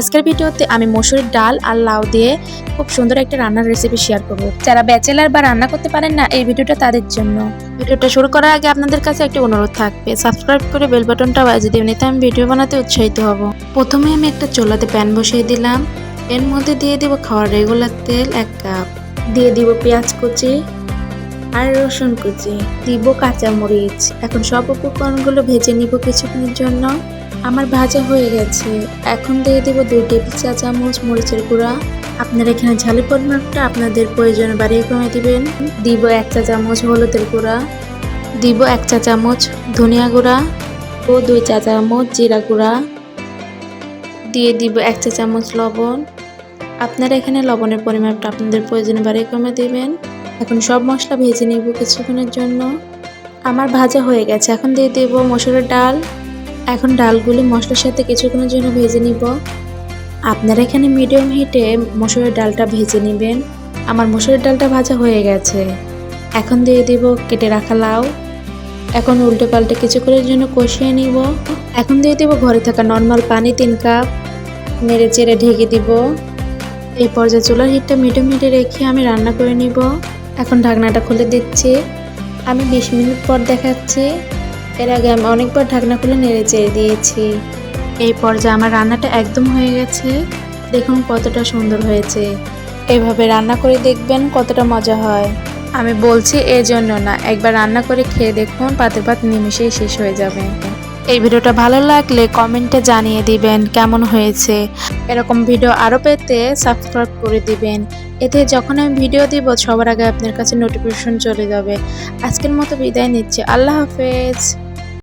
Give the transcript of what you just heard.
আজকের ভিডিওতে আমি মসুরের ডাল আর লাউ দিয়ে খুব সুন্দর একটা রান্নার রেসিপি শেয়ার করব। যারা ব্যাচেলার বা রান্না করতে পারেন না, এই ভিডিওটা তাদের জন্য। ভিডিওটা শুরু করার আগে আপনাদের কাছে একটি অনুরোধ থাকবে সাবস্ক্রাইব করে বেল বাটনটা বাজিয়ে দেবেন এতে আমি ভিডিও বানাতে উৎসাহিত হব। প্রথমে আমি একটা চোলাতে প্যান বসিয়ে দিলাম। এর মধ্যে দিয়ে দিব খাওয়ার রেগুলার তেল, এক কাপ দিয়ে দিব পেঁয়াজ কুচি। আর রসুন কুচি, দিব কাঁচামরিচ। এখন সব উপকরণগুলো ভেজে নিব কিছুক্ষণের জন্য। আমার ভাজা হয়ে গেছে। এখন দিয়ে দিব দুই টেবিল চা চামচ মরিচের গুঁড়া। আপনারা এখানে ঝালের পরিমাণটা আপনাদের প্রয়োজনে বাড়িয়ে কমে দিবেন। দিব এক চা চামচ হলুদের গুঁড়া। দিব এক চা চামচ ধনিয়া গুঁড়া ও দুই চা চামচ জিরা গুঁড়া। দিয়ে দিব এক চা চামচ লবণ। আপনারা এখানে লবণের পরিমাণটা আপনাদের প্রয়োজনে বাড়িয়ে কমে দিবেন। এখন সব মশলা ভেজে নিব কিছুক্ষণের জন্য। আমার ভাজা হয়ে গেছে, এখন দিয়ে দেব মসুরের ডাল। এখন ডালগুলি মশলার সাথে কিছুক্ষণের জন্য ভেজে নিব। আপনারা এখানে মিডিয়াম হিটে মসুরের ডালটা ভেজে নেবেন। আমার মসুরের ডালটা ভাজা হয়ে গেছে। এখন দিয়ে দিব কেটে রাখা লাউ। এখন উল্টে পাল্টে কিছুক্ষণের জন্য কষিয়ে নিব। এখন দিয়ে দিব ঘরে থাকা নর্মাল পানি তিন কাপ। নেড়ে চেড়ে ঢেকে দিব। এই পর্যায়ে চুলার হিটটা মিডিয়াম হিটে রেখে আমি রান্না করে নিব। এখন ঢাকনাটা খুলে দিচ্ছি। আমি বিশ মিনিট পর দেখাচ্ছি। এর আগে আমি অনেকবার ঢাকনা খুলে নেড়ে চেড়ে দিয়েছি। এই পর্যায়ে আমার রান্নাটা একদম হয়ে গেছে। দেখুন কতটা সুন্দর হয়েছে। এভাবে রান্না করে দেখবেন কতটা মজা হয়। আমি বলছি এর জন্য না, একবার রান্না করে খেয়ে দেখুন, পাতে পাত নিমিশেই শেষ হয়ে যাবে। এই ভিডিওটা ভালো লাগলে কমেন্টে জানিয়ে দিবেন কেমন হয়েছে। এরকম ভিডিও আরও পেতে সাবস্ক্রাইব করে দিবেন। এতে যখন আমি ভিডিও দিব, সবার আগে আপনার কাছে নোটিফিকেশন চলে যাবে। আজকের মতো বিদায় নিচ্ছি। আল্লাহ হাফেজ।